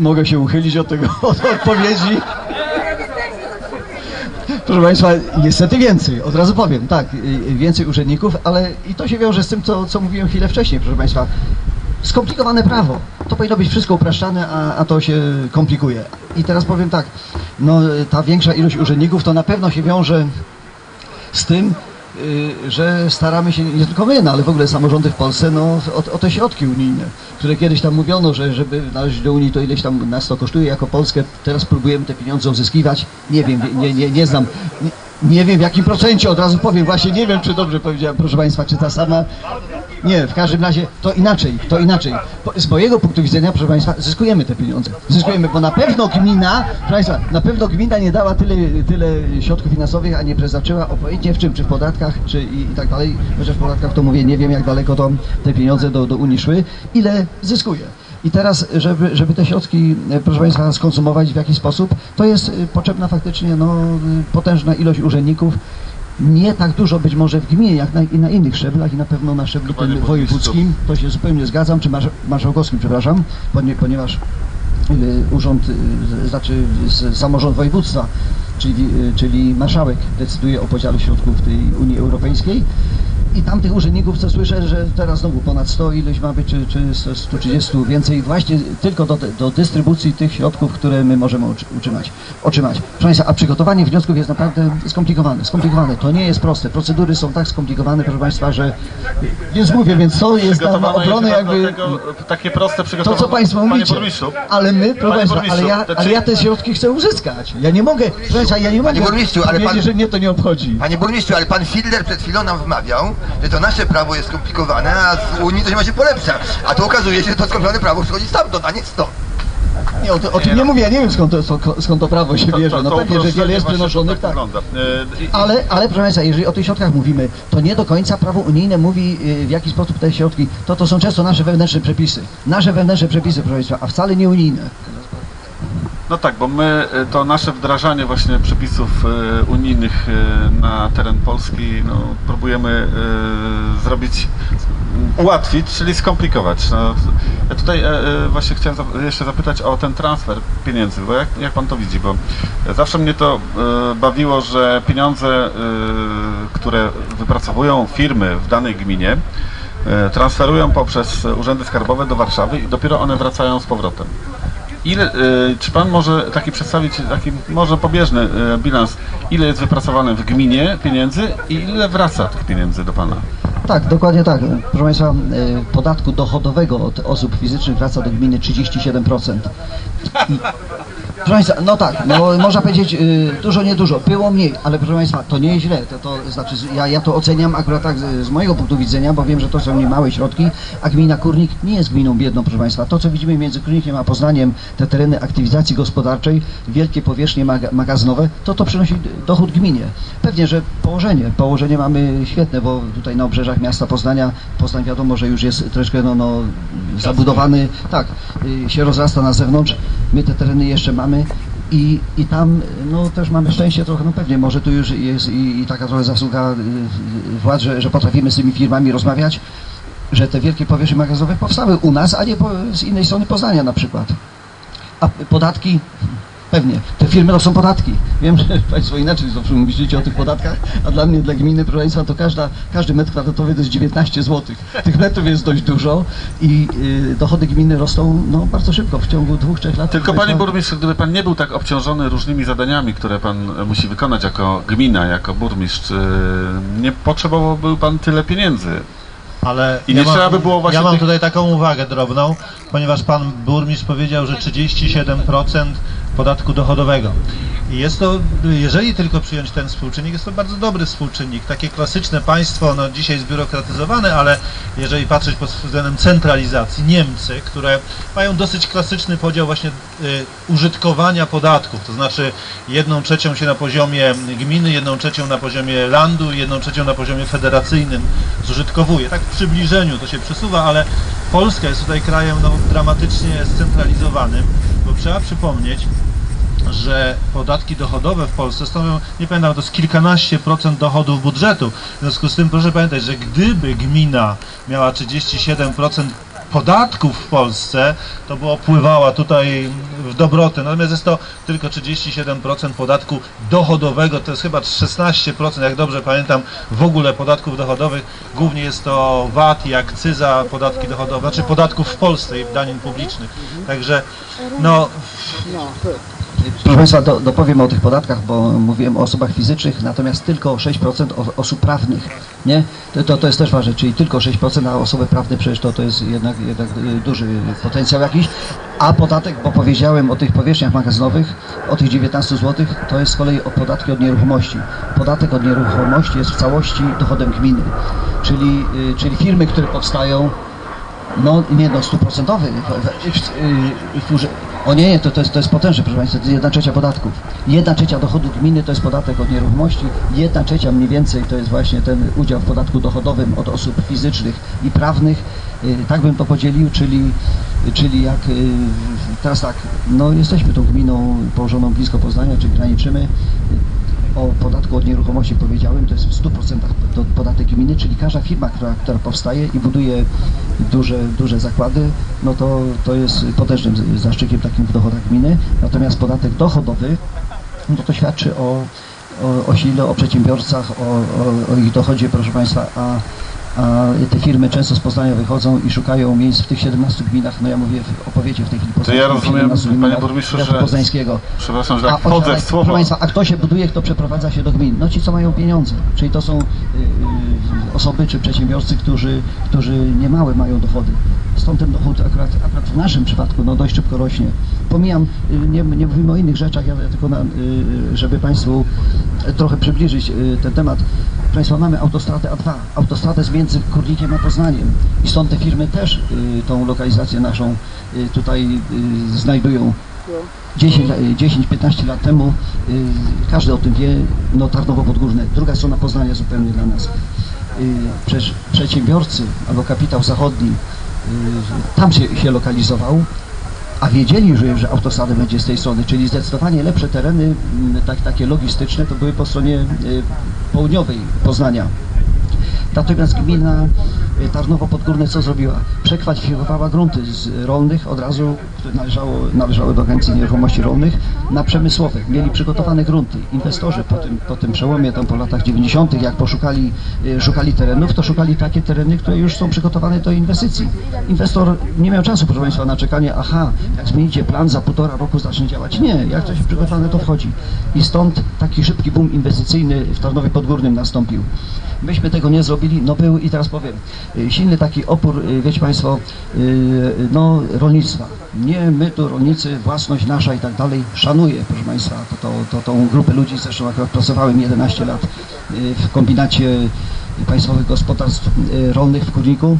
mogę się uchylić od tego od odpowiedzi. Proszę Państwa, niestety więcej, od razu powiem, tak, y, y, więcej urzędników, ale i to się wiąże z tym, co, co mówiłem chwilę wcześniej, proszę Państwa. Skomplikowane prawo. To powinno być wszystko upraszczane, a, a to się komplikuje. I teraz powiem tak, no ta większa ilość urzędników to na pewno się wiąże z tym, że staramy się, nie tylko my, no, ale w ogóle samorządy w Polsce, no, o, o te środki unijne, które kiedyś tam mówiono, że żeby należeć do Unii, to ileś tam nas to kosztuje jako Polskę. Teraz próbujemy te pieniądze uzyskiwać. Nie wiem, nie, nie, nie znam. Nie, nie wiem w jakim procencie, od razu powiem, właśnie nie wiem, czy dobrze powiedziałem, proszę Państwa, czy ta sama. Nie, w każdym razie to inaczej, to inaczej. Z mojego punktu widzenia, proszę Państwa, zyskujemy te pieniądze. Zyskujemy, bo na pewno gmina, proszę Państwa, na pewno gmina nie dała tyle, tyle środków finansowych, a nie przeznaczyła obojętnie w czym, czy w podatkach, czy i, i tak dalej. Chociaż w podatkach to mówię, nie wiem jak daleko to te pieniądze do, do Unii szły, ile zyskuje. I teraz, żeby, żeby te środki, e, proszę Państwa, skonsumować w jakiś sposób, to jest e, potrzebna faktycznie no, e, potężna ilość urzędników. Nie tak dużo być może w gminie, jak na, i na innych szczeblach i na pewno na szczeblu Panie tym wojewódzkim, to się zupełnie zgadzam, czy marsz, marszałkowskim, przepraszam, ponie- ponieważ urząd, znaczy samorząd województwa, czyli, czyli marszałek decyduje o podziale środków tej Unii Europejskiej. I tam tych urzędników, co słyszę, że teraz znowu ponad 100 ileś ma być, czy, czy 100, 130 więcej, właśnie tylko do, do dystrybucji tych środków, które my możemy utrzymać, otrzymać. Proszę Państwa, a przygotowanie wniosków jest naprawdę skomplikowane, skomplikowane. To nie jest proste. Procedury są tak skomplikowane, proszę Państwa, że... Więc mówię, więc to jest na, obronę jakby... tego, takie proste To, przygotowanie. co Państwo Panie mówicie, burmistrzu, ale my, proszę Państwa, ale ja, to ale ja te środki chcę uzyskać. Ja nie mogę, proszę Państwa, ja nie mogę Panie burmistrzu, ale pan- że mnie to nie obchodzi. Panie burmistrzu, ale pan Fidler przed chwilą nam wmawiał, że to nasze prawo jest skomplikowane, a z Unii to się ma się polepsza. A tu okazuje się, że to skomplikowane prawo przychodzi stamtąd, a nie stąd. Nie, o, to, o tym nie mówię, ja nie wiem skąd to, skąd to prawo się bierze. No pewnie, że wiele jest właśnie tak. E, i- Ale, ale proszę Państwa, jeżeli o tych środkach mówimy, to nie do końca prawo unijne mówi y, w jaki sposób te środki, to to są często nasze wewnętrzne przepisy. Nasze wewnętrzne przepisy, proszę Państwa, a wcale nie unijne. No tak, bo my e, to nasze wdrażanie właśnie przepisów e, unijnych e, na teren Polski no, próbujemy zrobić, ułatwić, czyli skomplikować. No, ja tutaj właśnie chciałem jeszcze zapytać o ten transfer pieniędzy, bo jak, jak pan to widzi, bo zawsze mnie to bawiło, że pieniądze, które wypracowują firmy w danej gminie, transferują poprzez urzędy skarbowe do Warszawy i dopiero one wracają z powrotem. Ile, y, czy pan może taki przedstawić taki może pobieżny y, bilans, ile jest wypracowane w gminie pieniędzy i ile wraca tych pieniędzy do pana? Tak, dokładnie tak. Proszę Państwa, y, podatku dochodowego od osób fizycznych wraca do gminy 37%. I, proszę Państwa, no tak, no, można powiedzieć y, dużo, niedużo. Było mniej, ale proszę Państwa, to nie jest źle. To, to znaczy, ja, ja to oceniam akurat tak z, z mojego punktu widzenia, bo wiem, że to są niemałe środki, a gmina Kurnik nie jest gminą biedną, proszę Państwa. To, co widzimy między Kurnikiem a Poznaniem, te tereny aktywizacji gospodarczej, wielkie powierzchnie maga, magazynowe, to to przynosi dochód gminie. Pewnie, że położenie, położenie mamy świetne, bo tutaj na obrzeżach miasta Poznania, Poznań wiadomo, że już jest troszkę no, no, zabudowany, tak, y, się rozrasta na zewnątrz, my te tereny jeszcze mamy i, i tam no, też mamy szczęście trochę, no pewnie, może tu już jest i, i taka trochę zasługa y, y, władz, że, że potrafimy z tymi firmami rozmawiać, że te wielkie powierzchnie magazynowe powstały u nas, a nie po, z innej strony Poznania na przykład. A podatki? Pewnie. Te firmy to są podatki. Wiem, że Państwo inaczej zawsze myślicie o tych podatkach, a dla mnie, dla gminy, proszę Państwa, to każda, każdy metr kwadratowy to jest 19 zł. Tych metrów jest dość dużo i y, dochody gminy rosną no, bardzo szybko, w ciągu dwóch, trzech lat. Tylko panie burmistrzu, gdyby pan nie był tak obciążony różnymi zadaniami, które pan e, musi wykonać jako gmina, jako burmistrz, e, nie potrzebowałby pan tyle pieniędzy. Ale I nie trzeba by było właśnie Ja mam tych- tutaj taką uwagę drobną, ponieważ pan burmistrz powiedział, że 37% podatku dochodowego. I jest to, jeżeli tylko przyjąć ten współczynnik, jest to bardzo dobry współczynnik. Takie klasyczne państwo, no dzisiaj zbiurokratyzowane, ale jeżeli patrzeć pod względem centralizacji, Niemcy, które mają dosyć klasyczny podział właśnie y, użytkowania podatków, to znaczy jedną trzecią się na poziomie gminy, jedną trzecią na poziomie landu, jedną trzecią na poziomie federacyjnym zużytkowuje. Tak w przybliżeniu to się przesuwa, ale Polska jest tutaj krajem no, dramatycznie scentralizowanym, bo trzeba przypomnieć, że podatki dochodowe w Polsce stanowią, nie pamiętam, to jest kilkanaście procent dochodów budżetu. W związku z tym proszę pamiętać, że gdyby gmina miała 37% podatków w Polsce, to by opływała tutaj dobroty. Natomiast jest to tylko 37% podatku dochodowego, to jest chyba 16%, jak dobrze pamiętam, w ogóle podatków dochodowych. Głównie jest to VAT i akcyza, podatki dochodowe, znaczy podatków w Polsce i danin publicznych. Także no, Proszę Państwa, do, dopowiem o tych podatkach, bo mówiłem o osobach fizycznych, natomiast tylko 6% o- osób prawnych, nie? To, to, to jest też ważne, czyli tylko 6%, a osoby prawne przecież to, to jest jednak, jednak y, duży potencjał jakiś, a podatek, bo powiedziałem o tych powierzchniach magazynowych, o tych 19 zł, to jest z kolei o podatki od nieruchomości. Podatek od nieruchomości jest w całości dochodem gminy, czyli, y, czyli firmy, które powstają, no nie no, stuprocentowy. W- w- w- w- O nie, nie, to, to, jest, to jest potężne, proszę Państwa, to jest jedna trzecia podatków. Jedna trzecia dochodu gminy to jest podatek od nieruchomości, jedna trzecia mniej więcej to jest właśnie ten udział w podatku dochodowym od osób fizycznych i prawnych. Y, Tak bym to podzielił, czyli, czyli jak y, teraz tak, no jesteśmy tą gminą położoną blisko Poznania, czy graniczymy. O podatku od nieruchomości powiedziałem, to jest w 100% to podatek gminy, czyli każda firma, która, która powstaje i buduje duże, duże zakłady, no to, to jest potężnym zaszczykiem takim w dochodach gminy. Natomiast podatek dochodowy, no to świadczy o, o, o sile, o przedsiębiorcach, o, o, o ich dochodzie, proszę Państwa, a te firmy często z Poznania wychodzą i szukają miejsc w tych 17 gminach, no ja mówię w opowiecie w tej chwili To ja rozumiem, 17 panie burmistrzu, że- poznańskiego. Przepraszam, że A, jak wchodzę w proszę słowo. Państwa, a kto się buduje, kto przeprowadza się do gmin? No ci, co mają pieniądze, czyli to są y, y, osoby czy przedsiębiorcy, którzy, którzy niemałe mają dochody. Stąd ten dochód akurat, akurat w naszym przypadku no, dość szybko rośnie. Pomijam, y, nie, nie mówimy o innych rzeczach, ja tylko na, żeby Państwu trochę przybliżyć ten temat. Państwa, mamy autostradę A2. Autostradę z między Kurnikiem a Poznaniem. I stąd te firmy też y, tą lokalizację naszą y, tutaj y, znajdują. 10, la- 10-15 lat temu, y, każdy o tym wie, no Tarnowo Podgórne, druga strona Poznania zupełnie dla nas. Y, przecież przedsiębiorcy albo kapitał zachodni y, tam się, się lokalizował, a wiedzieli, że, że autostrada będzie z tej strony, czyli zdecydowanie lepsze tereny, mm, tak, takie logistyczne, to były po stronie y, południowej Poznania. Natomiast gmina Tarnowo Podgórne co zrobiła? Przekwalifikowała grunty z rolnych od razu, które należało, należały do Agencji Nieruchomości Rolnych, na przemysłowe. Mieli przygotowane grunty. Inwestorzy po tym, po tym przełomie, tam po latach 90., jak poszukali y, szukali terenów, to szukali takie tereny, które już są przygotowane do inwestycji. Inwestor nie miał czasu, proszę Państwa, na czekanie, aha, jak zmienicie plan, za półtora roku zacznie działać. Nie, jak coś przygotowane, to wchodzi. I stąd taki szybki boom inwestycyjny w Tarnowie Podgórnym nastąpił. Myśmy tego nie zrobili, no był i teraz powiem, y, silny taki opór, y, wiecie Państwo, y, no rolnictwa. Nie, my tu rolnicy, własność nasza i tak dalej, szanuję, proszę Państwa, to, to, to tą grupę ludzi, zresztą akurat pracowałem 11 lat y, w kombinacie państwowych gospodarstw y, rolnych w Kurniku.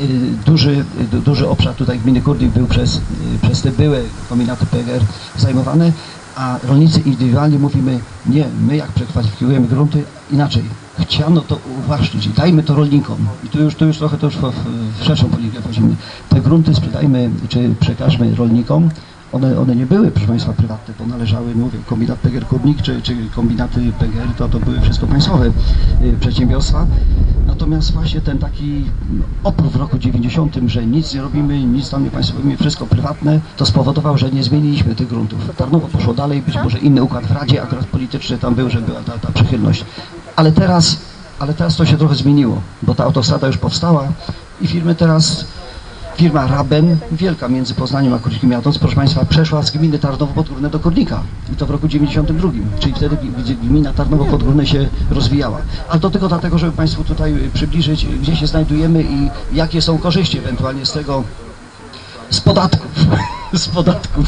Y, Duży, du- duży obszar tutaj gminy Kurnik był przez, y, przez te były kombinaty PGR zajmowany, a rolnicy indywidualnie mówimy, nie, my jak przekwalifikujemy grunty, inaczej, chciano to uwłaszczyć i dajmy to rolnikom. I tu już, tu już trochę to już w, w szerszą politykę wchodzimy. Te grunty sprzedajmy, czy przekażmy rolnikom, one, one nie były, proszę Państwa, prywatne, bo należały, mówię, kombinat PGR Kurnik, czy, czy kombinaty PGR, to, to były wszystko państwowe y, przedsiębiorstwa. Natomiast właśnie ten taki opór w roku 90, że nic nie robimy, nic tam nie państwowimy, wszystko prywatne, to spowodował, że nie zmieniliśmy tych gruntów. Tarnowo poszło dalej, być może inny układ w Radzie, akurat polityczny tam był, że była ta, ta przychylność. Ale teraz, ale teraz to się trochę zmieniło, bo ta autostrada już powstała i firmy teraz Firma Raben, wielka między Poznaniem a Kurnikiem jadąc, proszę Państwa, przeszła z gminy Tarnowo Podgórne do Kurnika. I to w roku 92, czyli wtedy gmina Tarnowo Podgórne się rozwijała. Ale to tylko dlatego, żeby Państwu tutaj y, przybliżyć, gdzie się znajdujemy i jakie są korzyści ewentualnie z tego, z podatków, z podatków.